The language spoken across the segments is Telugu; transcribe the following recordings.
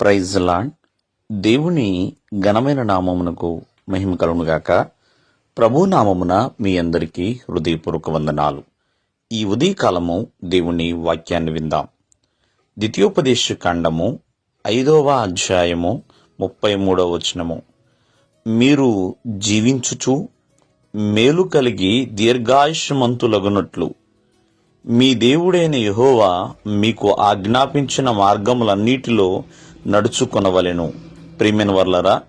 ప్రైజ్ లాండ్ దేవుని ఘనమైన నామమునకు మహిమ కలుగునుగాక ప్రభు నామమున మీ అందరికీ హృదయపూర్వక వందనాలు. ఈ ఉదయకాలము దేవుని వాక్యాన్ని విందాం. ద్వితీయోపదేశ కాండము ఐదవ అధ్యాయము ముప్పై మూడవ వచనము. మీరు జీవించుచు మేలు కలిగి దీర్ఘాయుష్మంతులగునట్లు మీ దేవుడైన యహోవా మీకు ఆజ్ఞాపించిన మార్గములన్నిటిలో నడుచుకొనవలెను. ప్రియమైన వర్లరా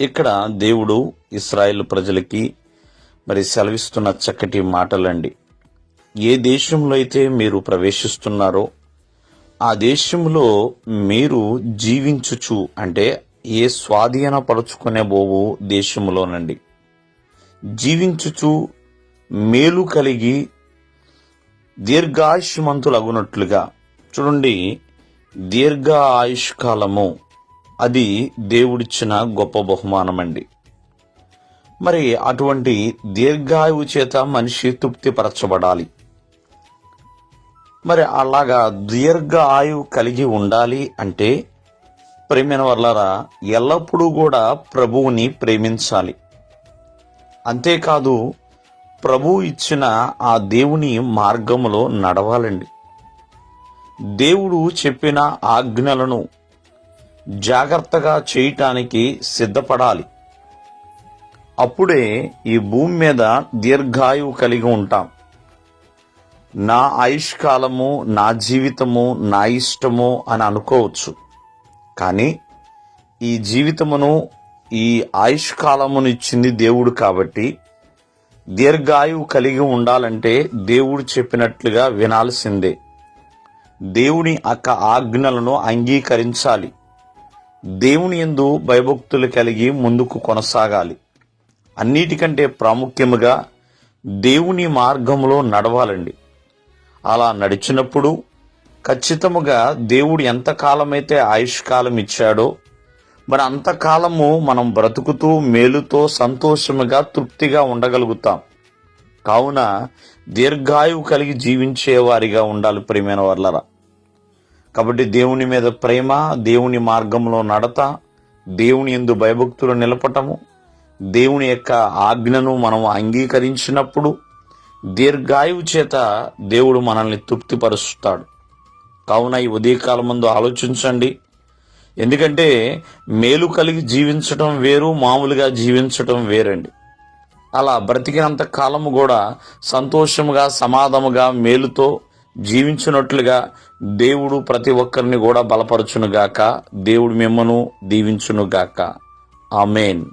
ఇక్కడ దేవుడు ఇస్రాయేల్ ప్రజలకి మరి సెలవిస్తున్న చక్కటి మాటలండి. ఏ దేశంలో అయితే మీరు ప్రవేశిస్తున్నారో ఆ దేశంలో మీరు జీవించుచు అంటే ఏ స్వాధీనపరుచుకునే బోవు దేశంలోనండి. జీవించుచు మేలు కలిగి దీర్ఘాయుష్మంతులగునట్లుగా. చూడండి దీర్ఘ ఆయుష్కాలము అది దేవుడిచ్చిన గొప్ప బహుమానం అండి మరి అటువంటి దీర్ఘాయువు చేత మనిషి తృప్తిపరచబడాలి. మరి అలాగా దీర్ఘ ఆయువు కలిగి ఉండాలి అంటే ప్రేమైన వల్లరా ఎల్లప్పుడూ కూడా ప్రభువుని ప్రేమించాలి. అంతేకాదు ప్రభు ఇచ్చిన ఆ దేవుని మార్గములో నడవాలండి. దేవుడు చెప్పిన ఆజ్ఞలను జాగ్రత్తగా చేయటానికి సిద్ధపడాలి. అప్పుడే ఈ భూమి మీద దీర్ఘాయువు కలిగి ఉంటాం. నా ఆయుష్కాలము నా జీవితము నా ఇష్టము అని అనుకోవచ్చు. కానీ ఈ జీవితమును ఈ ఆయుష్కాలమును ఇచ్చింది దేవుడు కాబట్టి దీర్ఘాయువు కలిగి ఉండాలంటే దేవుడు చెప్పినట్లుగా వినాల్సిందే. దేవుని అక్క ఆజ్ఞలను అంగీకరించాలి. దేవుని ఎందు భయభక్తులు కలిగి ముందుకు కొనసాగాలి. అన్నిటికంటే ప్రాముఖ్యముగా దేవుని మార్గంలో నడవాలండి. అలా నడిచినప్పుడు ఖచ్చితముగా దేవుడు ఎంతకాలమైతే ఆయుష్కాలం ఇచ్చాడో మరి అంతకాలము మనం బ్రతుకుతూ మేలుతో సంతోషముగా తృప్తిగా ఉండగలుగుతాం. కావున దీర్ఘాయువు కలిగి జీవించేవారిగా ఉండాలి ప్రియమైన వర్లరా. కాబట్టి దేవుని మీద ప్రేమ దేవుని మార్గంలో నడత దేవుని ఎందు భయభక్తులు నిలపటము దేవుని యొక్క ఆజ్ఞను మనం అంగీకరించినప్పుడు దీర్ఘాయువు చేత దేవుడు మనల్ని తృప్తిపరుస్తాడు. కావున ఈ ఉదయకాలం ముందు ఆలోచించండి. ఎందుకంటే మేలు కలిగి జీవించటం వేరు మామూలుగా జీవించటం వేరండి. అలా బ్రతికినంత కాలము కూడా సంతోషముగా సమాధముగా మేలుతో జీవించినట్లుగా దేవుడు ప్రతి ఒక్కరిని కూడా బలపరచునుగాక దేవుడు మిమ్మను దీవించునుగాక. ఆమెన్.